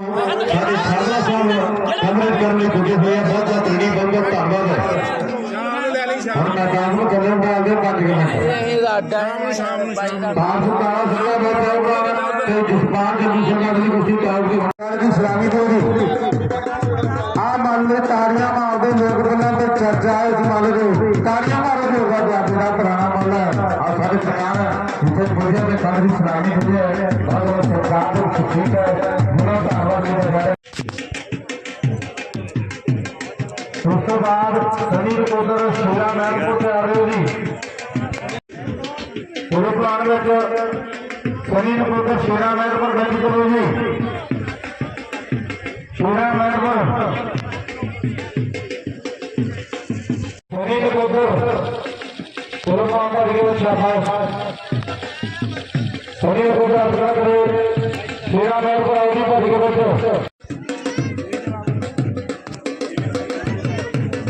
ਸਾਡੇ ਸਰਦਾ ਸਾਹਿਬ ਕਮਰੇ ਕਰਨ ਲਈ ਪੁੱਜੇ ਹੋਏ ਆ ਬਹੁਤ ਬਹੁਤ ਤੇਰੀ ਬਹੁਤ ਧੰਨਵਾਦ ਹੈ ਹੁਣ ਮੈਦਾਨ ਨੂੰ ਚੱਲਣ ਦਾ ਅੱਗੇ 5 ਮਿੰਟ ਇਹ ਸਾਡਾ ਬਾਈ ਦਾ ਬਾਪ ਤੇ ਜਸਪਾਲ ਜੀ ਸਿੰਘਾ ਦੀ ਕੁਰਸੀ ਚਾਹੋਗੇ ਸਰਕਾਰ ਦੀ ਸਲਾਮੀ ਦੋਗੀ ਆ ਮੰਨ ਲੈ ਤਾੜੀਆਂ ਮਾਰਦੇ ਲੋਕ ਗੱਲਾਂ ਤੇ ਚਰਚਾ ਹੈ ਇਸ ਮੰਨ ਲਓ ਤਾੜੀਆਂ ਮਾਰੋ ਜੋ ਦਾ ਪੁਰਾਣਾ ਮੰਨ ਹੈ ਆ ਸਾਡੇ ਸਰਕਾਰ ਜਿੱਥੇ ਪੁੱਜੇ ਤੇ ਸਾਡੇ ਦੀ ਸਲਾਮੀ ਹੁੰਦੀ ਬਹੁਤ ਬਹੁਤ ਸਰਕਾਰ ਨੂੰ ਠੀਕ ਹੈ ਤੋਂ ਬਾਅਦ ਸਨੀ ਰਿਪੋਰਟਰ ਸ਼ੀਰਾ ਮਹਿਰਪੁਰ ਤੇ ਆ ਰਹੇ ਹੋ ਜੀ। ਪੂਰੇ ਪਲਾਨ ਵਿੱਚ ਸਨੀ ਰਿਪੋਰਟਰ ਸ਼ੀਰਾ ਮਹਿਰਪੁਰ ਬੈਠ ਕਰੋ ਜੀ। ਸ਼ੀਰਾ ਮਹਿਰਪੁਰ ਸਨੀ ਰਿਪੋਰਟਰ ਪੂਰੇ ਪਲਾਨ ਦਾ ਵੀਡੀਓ ਸ਼ਾਬਾਸ਼ ਸਨੀ ਰਿਪੋਰਟਰ ਅਪਨਾ ਕਰੋ, ਸ਼ੀਰਾ ਮਹਿਰਪੁਰ ਆਓ ਭੱਜ ਕੇ ਬੈਠੋ।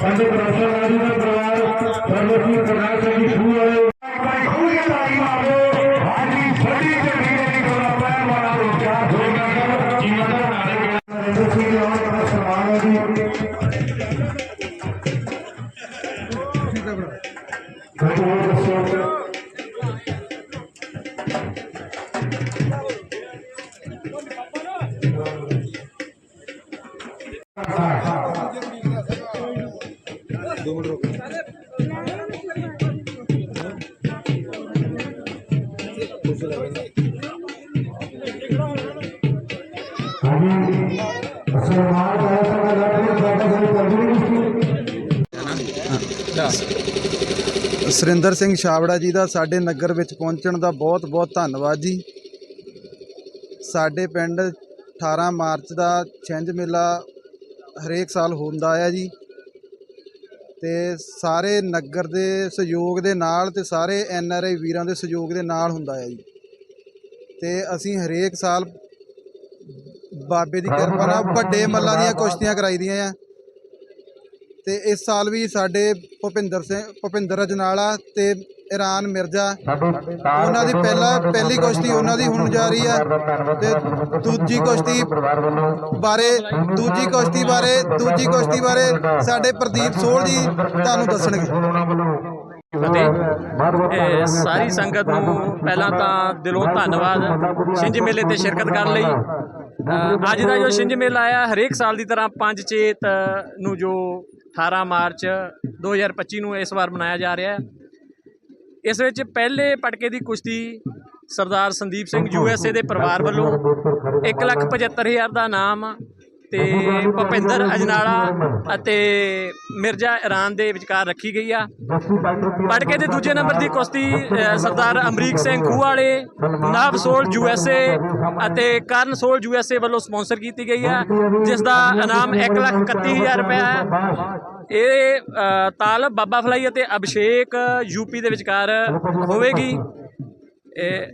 ਸਾਡੇ ਬਰਾਸਰਵਾਦੀ ਦਾ ਪਰਿਵਾਰ ਸਰਵਸੀ ਪ੍ਰਕਾਸ਼ ਜੀ ਸ਼ੁਰੂ ਹੋਏ ਭਾਈ ਖੁੱਲ ਕੇ ਤਾਲੀ ਮਾਰੋ ਹਾਜੀ ਸੱਡੀ ਤੇ ਵੀਰੇ ਦੀ ਗੋਲਾ ਪੈਰ ਵਾਲਾ ਰੋਕਿਆ। ਜੋਗਾ ਜੀਵਨ ਦਾ ਨਾਰੇ ਗੋਲਾ ਰੇਂਦਰ ਸਿੰਘ ਆਉਣ ਦਾ ਸਨਮਾਨ ਹੈ ਜੀ ਬਹੁਤ ਬਹੁਤ ਸੁਰਿੰਦਰ ਸਿੰਘ ਛਾਵੜਾ ਜੀ ਦਾ ਸਾਡੇ ਨਗਰ ਵਿੱਚ ਪਹੁੰਚਣ ਦਾ ਬਹੁਤ ਬਹੁਤ ਧੰਨਵਾਦ ਜੀ। ਸਾਡੇ ਪਿੰਡ 18 ਮਾਰਚ ਦਾ ਛਿੰਝ ਮੇਲਾ ਹਰੇਕ ਸਾਲ ਹੁੰਦਾ ਆ ਜੀ। ਤੇ ਸਾਰੇ ਨਗਰ ਦੇ ਸਹਿਯੋਗ ਦੇ ਨਾਲ ਤੇ ਸਾਰੇ ਐਨ ਆਰ ਆਈ ਵੀਰਾਂ ਦੇ ਸਹਿਯੋਗ ਦੇ ਨਾਲ ਹੁੰਦਾ ਆ ਜੀ। ਤੇ ਅਸੀਂ ਹਰੇਕ ਸਾਲ ਬਾਬੇ ਦੀ ਕਿਰਪਾ ਨਾਲ ਵੱਡੇ ਮੱਲਾਂ ਦੀਆਂ ਕੁਸ਼ਤੀਆਂ ਕਰਾਈਦੀਆਂ ਆ। ਤੇ ਇਸ ਸਾਲ ਵੀ ਸਾਡੇ ਭੁਪਿੰਦਰ ਸਿੰਘ ਭੁਪਿੰਦਰ ਅਜਨਾਲਾ ਤੇ ਇਰਾਨ ਮਿਰਜ਼ਾ ਉਹਨਾਂ ਦੀ ਪਹਿਲਾ ਪਹਿਲੀ ਕੁਸ਼ਤੀ ਉਹਨਾਂ ਦੀ ਹੁਣ ਜਾ ਰਹੀ ਹੈ। ਤੇ ਦੂਜੀ ਕੁਸ਼ਤੀ ਬਾਰੇ ਦੂਜੀ ਕੁਸ਼ਤੀ ਬਾਰੇ ਦੂਜੀ ਕੁਸ਼ਤੀ ਬਾਰੇ ਸਾਡੇ ਪ੍ਰਦੀਪ ਸੋਲ ਜੀ ਤੁਹਾਨੂੰ ਦੱਸਣਗੇ। ਅਤੇ ਇਹ ਸਾਰੀ ਸੰਗਤ ਨੂੰ ਪਹਿਲਾਂ ਤਾਂ ਦਿਲੋਂ ਧੰਨਵਾਦ। ਛਿੰਝ ਮੇਲੇ ਤੇ ਸ਼ਿਰਕਤ ਕਰਨ ਲਈ। ਅੱਜ ਦਾ ਜੋ ਛਿੰਝ ਮੇਲਾ ਆਇਆ ਹਰੇਕ ਸਾਲ ਦੀ ਤਰ੍ਹਾਂ 5 ਚੇਤ ਨੂੰ ਜੋ 18 ਮਾਰਚ 2025 ਨੂੰ ਇਸ ਵਾਰ ਮਨਾਇਆ ਜਾ ਰਿਹਾ ਹੈ। ਇਸ ਵਿੱਚ ਪਹਿਲੇ ਪਟਕੇ ਦੀ ਕੁਸ਼ਤੀ ਸਰਦਾਰ ਸੰਦੀਪ ਸਿੰਘ ਯੂਐਸਏ ਦੇ ਪਰਿਵਾਰ ਵੱਲੋਂ 175000 ਦਾ ਨਾਮ ਤੇ ਭੁਪਿੰਦਰ ਅਜਨਾਲਾ ਅਤੇ ਮਿਰਜ਼ਾ ਇਰਾਨ ਦੇ ਵਿਚਕਾਰ ਰੱਖੀ ਗਈ ਆ। ਪੜਕੇ ਦੇ ਦੂਜੇ ਨੰਬਰ ਦੀ ਕੁਸ਼ਤੀ ਸਰਦਾਰ ਅਮਰੀਕ ਸਿੰਘ ਖੂਹ ਵਾਲੇ ਨਵ ਸੋਲ ਯੂਐਸਏ ਅਤੇ ਕਰਨ ਸੋਲ ਯੂਐਸਏ ਵੱਲੋਂ ਸਪਾਂਸਰ ਕੀਤੀ ਗਈ ਆ ਜਿਸ ਦਾ ਇਨਾਮ 131000 ਰੁਪਏ ਹੈ। ਇਹ ਤਾਲ ਬਾਬਾ ਫਲਾਈ ਅਤੇ ਅਭਿਸ਼ੇਕ ਯੂਪੀ ਦੇ ਵਿਚਕਾਰ ਹੋਵੇਗੀ। ਇਹ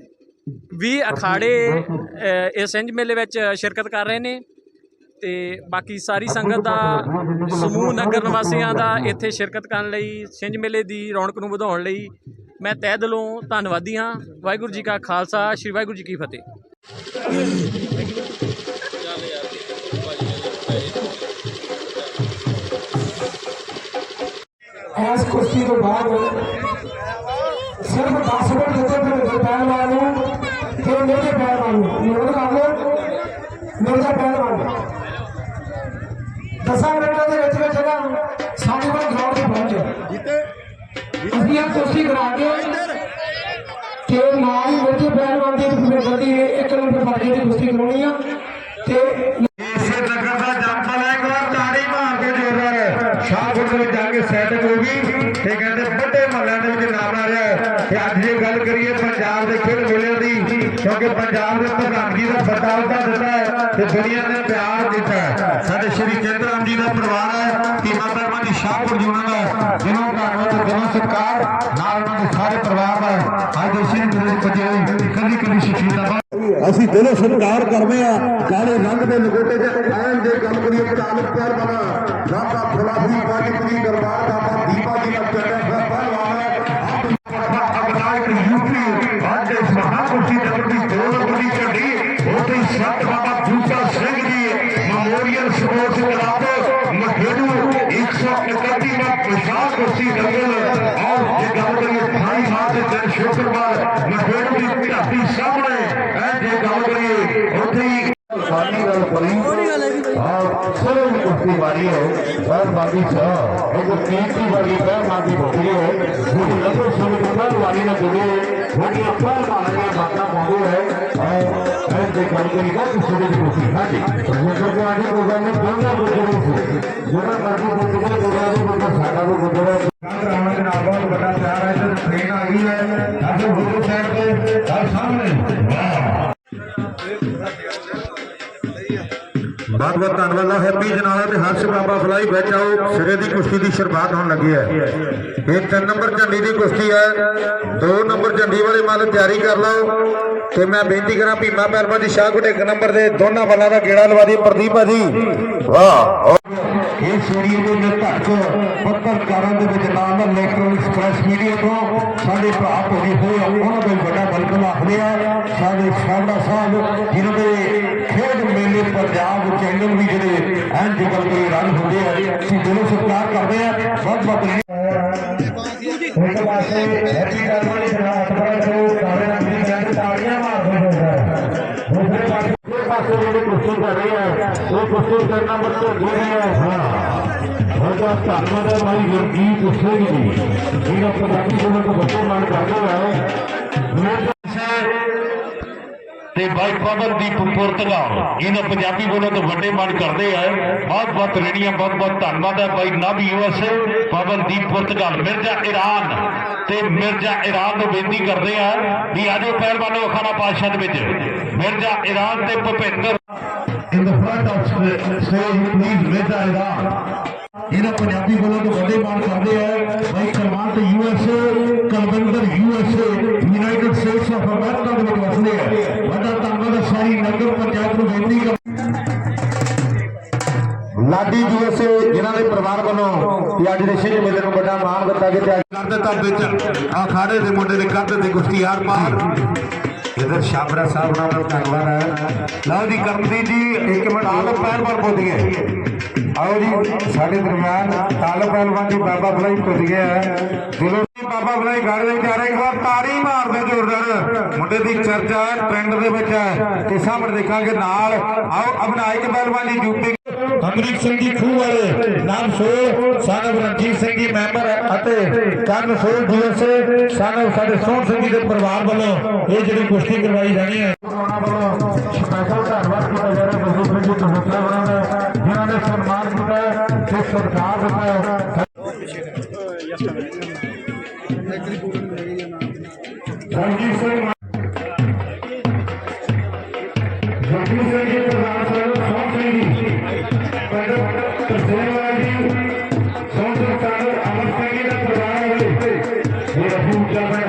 20 ਅਖਾੜੇ ਅ, ਇਸ ਸਿੰਝ ਮੇਲੇ ਵਿੱਚ ਸ਼ਿਰਕਤ ਕਰ ਰਹੇ ਨੇ। ਤੇ ਬਾਕੀ ਸਾਰੀ ਸੰਗਤ ਦਾ ਸਮੂਹ ਨਗਰ ਨਿਵਾਸੀਆਂ ਦਾ ਇੱਥੇ ਸ਼ਿਰਕਤ ਕਰਨ ਲਈ ਸਿੰਝ ਮੇਲੇ ਦੀ ਰੌਣਕ ਨੂੰ ਵਧਾਉਣ ਲਈ ਮੈਂ ਤਹਿ ਦਿਲੋਂ ਧੰਨਵਾਦੀ ਹਾਂ। ਵਾਹਿਗੁਰੂ ਜੀ ਕਾ ਖਾਲਸਾ ਸ੍ਰੀ ਵਾਹਿਗੁਰੂ ਜੀ ਕੀ ਫਤਿਹ। ਇਸ ਕੁਸ਼ਤੀ ਤੋਂ ਬਾਅਦ ਸਿਰਫ 10 ਮਿੰਟ ਦਿੱਤੇ ਮੇਰੇ ਪਹਿਲਵਾਨ ਨੂੰ ਤੇ ਮੇਰੇ ਪਹਿਲਵਾਨ ਨੂੰ। ਨੋਟ ਕਰ ਲਓ ਮੇਰੇ ਪਹਿਲਵਾਨ ਦਸਾਂ ਮਿੰਟਾਂ ਦੇ ਵਿੱਚ ਵਿੱਚ ਨਾ ਸਾਡੇ ਕੋਲ ਗਰਾਊਂਡ ਤੇ ਪਹੁੰਚੇ ਅਸੀਂ ਇਹ ਕੋਸ਼ਿਸ਼ ਕਰਾ ਕੇ ਕਿ ਨਾਲ ਹੀ ਮੇਰੇ ਪਹਿਲਵਾਨ ਦੀ ਦੀ ਇੱਕ ਨੰਬਰ ਪਾਰਟੀ ਦੀ ਕੁਸ਼ਤੀ ਕਰਾਉਣੀ ਆ ਤੇ ਇਸੇ ਨਗਰ ਦਾ ਜੰਪਲ ਹੈ ਇੱਕ ਵਾਰ ਤਾੜੀ ਮਾਰ ਕੇ ਜ਼ੋਰਦਾਰ ਸ਼ਾਹਪੁਰ ਦੇ ਵਿੱਚ ਜਾ ਕੇ ਸੈਟਿੰਗ ਹੋ ਗਈ ਤੇ ਕਹਿੰਦੇ ਵੱਡੇ ਮਹੱਲਿਆਂ ਦੇ ਵਿੱਚ ਨਾਮ ਆ ਰਿਹਾ ਹੈ ਤੇ ਅੱਜ ਜੇ ਗੱਲ ਕਰੀਏ ਪੰਜਾਬ ਦੇ ਖੇਡ ਮੇਲੇ ਦੀ ਕਿਉਂਕਿ ਪੰਜਾਬ ਦੇ ਪ੍ਰਧਾਨਗੀ ਦਾ ਵੱਡਾ ਅਹੁਦਾ ਦਿੱਤਾ ਹੈ ਤੇ ਦੁਨੀਆ ਨੇ ਪਿਆਰ ਦਿੱਤਾ ਹੈ। ਸਾਡੇ ਸ਼੍ਰੀ ਚੰਦਰਾਮ ਜੀ ਦਾ ਪਰਿਵਾਰ ਹੈ ਟੀਮਾ ਪਰਮਾ ਦੀ ਸ਼ਾਹਪੁਰ ਜੀ ਉਹਨਾਂ ਦਾ ਜਿਹਨਾਂ ਧੰਨਵਾਦ ਤੇ ਦਿਲੋਂ ਸਤਿਕਾਰ ਨਾਲ ਉਹਨਾਂ ਦੇ ਸਾਰੇ ਪਰਿਵਾਰ ਦਾ ਅੱਜ ਦੇ ਸ਼੍ਰੀ ਗੁਰੂ ਜੀ ਕੱਲੀ ਕੱਲੀ ਸ਼ਖਸੀਅਤ ਅਸੀਂ ਦਿਲੋਂ ਸਤਿਕਾਰ ਕਰਦੇ ਆ ਕਾਲੇ ਰੰਗ ਦੇ ਲਗੋਟੇ ਤੇ ਆਇਨ ਦੇ ਗੱਲ ਕਰੀਏ ਤਾਲੁਕ ਪਿਆਰ ਬਣਾ। ਰਾਤਾ ਫਲਾਸੀ ਪਾਕਿਸਤਾਨੀ ਦਰਬਾਰ ਦਾ ਇਹ ਜੇ ਗੱਲ ਕਰੀਏ ਉੱਥੇ ਹੀ ਸਾਡੀ ਗੱਲ ਕਰੀ ਹਾਂ ਸਰੇ ਵਾਹ ਬਹੁਤ ਬਹੁਤ ਧੰਨਵਾਦ ਆ ਹੈਪੀ ਜਨਾਲਾ ਤੇ ਹਰਸ਼ ਬਾਬਾ ਫਲਾਈ ਵਿੱਚ ਆਓ। ਸਿਰੇ ਦੀ ਕੁਸ਼ਤੀ ਦੀ ਸ਼ੁਰੂਆਤ ਹੋਣ ਲੱਗੀ ਹੈ। ਇਹ 3 ਨੰਬਰ ਝੰਡੀ ਦੀ ਕੁਸ਼ਤੀ ਹੈ। 2 ਨੰਬਰ ਝੰਡੀ ਵਾਲੇ ਮੱਲ ਤਿਆਰੀ ਕਰ ਲਓ। ਤੇ ਮੈਂ ਬੇਨਤੀ ਕਰਾਂ, ਭੀਮਾ ਪੈਰਮਾ ਦੀ ਸ਼ਾਹਕੋਟ ਇੱਕ ਨੰਬਰ ਦੇ ਦੋਨਾਂ ਬੱਲਾਂ ਦਾ ਗੇੜਾ ਲਵਾ ਦੀ ਪ੍ਰਦੀਪ ਭਾਜੀ ਵਾਹ। ਇਹ ਸਟੇਡੀਅਮ ਦੇ ਵਿੱਚ ਪੱਤਰਕਾਰਾਂ ਦੇ ਵਿੱਚ ਨਾਮ ਇਲੈਕਟ੍ਰੋਨਿਕਸ ਪ੍ਰੈਸ ਮੀਡੀਆ ਤੋਂ ਸਾਡੇ ਭਰਾ ਭੋਗੇ ਹੋਏ ਉਹਨਾਂ ਦਾ ਵੱਡਾ ਵੈਲਕਮ ਆਖਦੇ ਸਾਡੇ ਸਾਹਮਣਾ ਸਾਹਿਬ ਜਿਹਨਾਂ ਦੇ ਖੇਡ ਮੇਲੇ ਪੰਜਾਬ ਚੈਨਲ ਵੀ ਜਿਹੜੇ ਐਨ ਜਿਗਲ ਕੇ ਰਨ ਹੁੰਦੇ ਆ ਅਸੀਂ ਦਿਲੋਂ ਸਤਿਕਾਰ ਕਰਦੇ ਆ ਬਹੁਤ ਬਹੁਤ ਇੱਕ ਪਾਸੇ ਹੈਪੀ ਕਰਮਲ ਜਨਾਬ ਅਤਬਰ ਤੋਂ ਸਾਰੇ ਰੰਗ ਦੀ ਬੈਂਡ ਤਾੜੀਆਂ ਮਾਰਦੇ ਹੋਏ ਹੈ ਦੂਸਰੇ ਪਾਸੇ ਇਹ ਪਾਸੇ ਜਿਹੜੇ ਕੁਸ਼ਤੀ ਕਰ ਰਹੇ ਆ ਉਹ ਕੁਸ਼ਤੀ ਕਰਨਾ ਮਤਲਬ ਇਹ ਹੈ। ਹਾਂ ਉਹਦਾ ਧੰਨਵਾਦ ਹੈ ਭਾਈ ਗੁਰਜੀਤ ਸਿੰਘ ਜੀ। ਜਿਹੜਾ ਪੰਜਾਬੀ ਬੋਲਣ ਤੋਂ ਬੱਚੇ ਮਾਨ ਕਰਦੇ ਆ ਮੈਂ ਤੇ ਬਾਈ ਪਵਨਦੀਪ ਪੁਰਤਗਾਲ ਇਹਨਾਂ ਪੰਜਾਬੀ ਬੋਲਣ ਤੋਂ ਵੱਡੇ ਮਨ ਕਰਦੇ ਆ। ਬਹੁਤ ਬਹੁਤ ਰੇੜੀਆਂ, ਬਹੁਤ ਬਹੁਤ ਧੰਨਵਾਦ ਹੈ ਬਾਈ ਨਵ ਯੂਐਸਏ ਪਵਨਦੀਪ ਪੁਰਤਗਾਲ ਮਿਰਜ਼ਾ ਈਰਾਨ ਤੇ ਮਿਰਜ਼ਾ ਈਰਾਨ ਨੂੰ ਬੇਨਤੀ ਕਰਦੇ ਆ ਵੀ ਆਜੋ ਪਹਿਲਵਾਨੋ ਅਖਾੜਾ ਪਾਤਸ਼ਾਹ ਦੇ ਵਿੱਚ। ਮਿਰਜ਼ਾ ਈਰਾਨ ਤੇ Bhupinder. In the front of stage, please Mirza Iran ਇਹਨਾਂ ਪੰਜਾਬੀ ਬੋਲਣ ਤੋਂ ਵੱਡੇ ਮਾਣ ਕਰਦੇ ਆ। ਭਾਈ ਕਰਮਾਨ ਤੇ USA Kalwinder USA United States of America ਦੇ ਵਿੱਚ ਵਸਦੇ ਆ। ਵੱਡਾ ਧੰਨਵਾਦ ਸਾਰੀ ਨਗਰ ਪੰਚਾਇਤ ਨੂੰ ਬੇਨਤੀ ਲਾਡੀ ਯੂਐਸਏ ਜਿਨ੍ਹਾਂ ਦੇ ਪਰਿਵਾਰ ਵੱਲੋਂ ਕਿ ਅੱਜ ਦੇ ਸ਼੍ਰੀ ਮੇਲੇ ਨੂੰ ਵੱਡਾ ਮਾਣ ਦਿੱਤਾ ਗਿਆ। ਕਰ ਦਿੱਤਾ ਵਿੱਚ ਆਖਾੜੇ ਦੇ ਮੁੰਡੇ ਦੇ ਕੱਦ ਤੇ ਕੁਸ਼ਤੀ ਯਾਰ ਪਾਰ ਇਧਰ ਸ਼ਾਬਰਾ ਸਾਹਿਬ ਨਾਲ ਧੰਨਵਾਦ ਹੈ। ਲਓ ਜੀ ਕਰਮਦੀਪ ਜੀ, ਇੱਕ ਮਿੰਟ ਆਲੋ ਪਹਿਲਵਾਨ ਪੁੱਜ ਗਏ ਆਓ ਜੀ, ਸਾਡੇ ਦਰਮਿਆਨ ਤਾਲੋ ਪਹਿਲਵਾਨ ਜੀ ਬਾਬਾ ਬਲਾਈ ਪੁੱਜ ਗਿਆ ਹੈ। ਦਿਲੋਂ ਬਾਬਾ ਬਲਾਈ ਘਰ ਦੇ ਵਿੱਚ ਆ ਰਹੇ। ਇੱਕ ਵਾਰ ਤਾੜੀ ਮਾਰਦੇ ਜ਼ੋਰਦਾਰ। ਮੁੰਡੇ ਦੀ ਚਰਚਾ ਪਿੰਡ ਦੇ ਵਿੱਚ ਹੈ। ਤੇ ਸਾਹਮਣੇ ਦੇਖਾਂਗੇ ਨਾਲ। ਆਓ ਅਬਨਾਇਕ ਪਹਿਲਵਾਨ ਜੀ ਯੂਪੀ ਅਮਰੀਕ ਸਿੰਘ ਜੀ ਖੂਹ ਵਾਲੇ, ਨਾਮ ਸੋ ਸਾਨਵ ਰਣਜੀਤ ਸਿੰਘ ਜੀ ਮੈਂਬਰ ਅਤੇ ਕਰਨ ਸੋ ਜੀਐਸਏ ਸਾਨਵ ਸਾਡੇ ਸੋਹਣ ਸਿੰਘ ਜੀ ਦੇ ਪਰਿਵਾਰ ਵੱਲੋਂ ਇਹ ਜਿਹੜੀ ਕੁਸ਼ਤੀ ਕਰਵਾਈ ਜਾਣੀ ਹੈ। ਉਹਨਾਂ ਸਪੈਸ਼ਲ ਧੰਨਵਾਦ ਕੀਤਾ ਜਾ ਰਿਹਾ ਬਲਦੇਵ ਜੀ ਕਬੂਤਰ ਉਹਨਾਂ ਦਾ, ਜਿਨ੍ਹਾਂ ਨੇ ਸਨਮਾਨ ਕੀਤਾ ਤੇ ਸਰਕਾਰ ਦਿੱਤਾ ਇਹ ਰਫੂ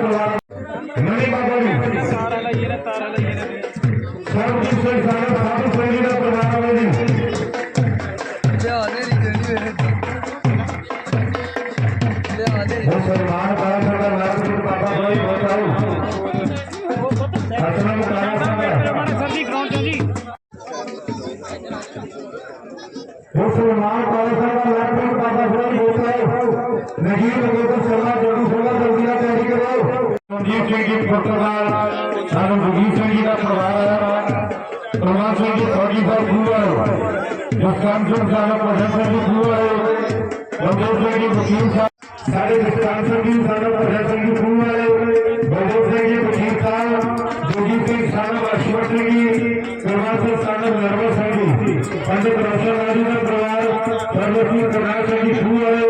ਪਰਵਾਰੀ ਉਹ ਸਨਮਾਨ ਕਰਾ ਸਾਡਾ ਲਾਲ ਸਿੰਘ ਬਾਬਾ ਬੜੀ ਬਹੁਤ ਆਓ ਨਗੀਰ ਨਗੋਦਰ ਸ਼ਰਮਾ ਜੱਡੂ ਸ਼ਰਮਾ ਜਲਦੀ ਨਾਲ ਤਿਆਰੀ ਕਰੋ ਮਨਜੀਤ ਸਿੰਘ ਜੀ ਫੁੱਟਬਾਲ ਸਾਨੂੰ ਬੁਗੀ ਸਿੰਘ ਜੀ ਦਾ ਪਰਿਵਾਰ ਹੈ ਪ੍ਰਵਾਨ ਸਿੰਘ ਜੀ ਫੌਜੀ ਸਾਹਿਬ ਖੂਆ ਜਸਕਾਨ ਸਿੰਘ ਸਾਹਿਬ ਪ੍ਰਸ਼ਾਸਨ ਸਿੰਘ ਜੀ ਖੂਆ ਬੰਦੋਰ ਸਿੰਘ ਜੀ ਵਕੀਲ ਸਾਹਿਬ ਸਾਡੇ ਜਸਕਾਨ ਸਿੰਘ ਜੀ ਸਾਨੂੰ ਪ੍ਰਸ਼ਾਸਨ ਸਿੰਘ ਜੀ ਖੂਆ ਬੰਦੋਰ ਸਿੰਘ ਜੀ ਵਕੀਲ ਸਾਹਿਬ ਜੋਗੀ ਸਿੰਘ ਸਾਨੂੰ ਅਸ਼ਵਰ ਸਿੰਘ ਜੀ ਸਾਡੇ ਸਿੰਘ ਸਾਨੂੰ ਸਿੰਘ ਜੀ ਪੰਡਿਤ ਰੋਸ਼ਨ ਰਾਜੂ ਦਾ ਪਰਿਵਾਰ ਸਰਵਤੀ ਪ੍ਰਕਾਸ਼ ਸਿੰਘ ਜੀ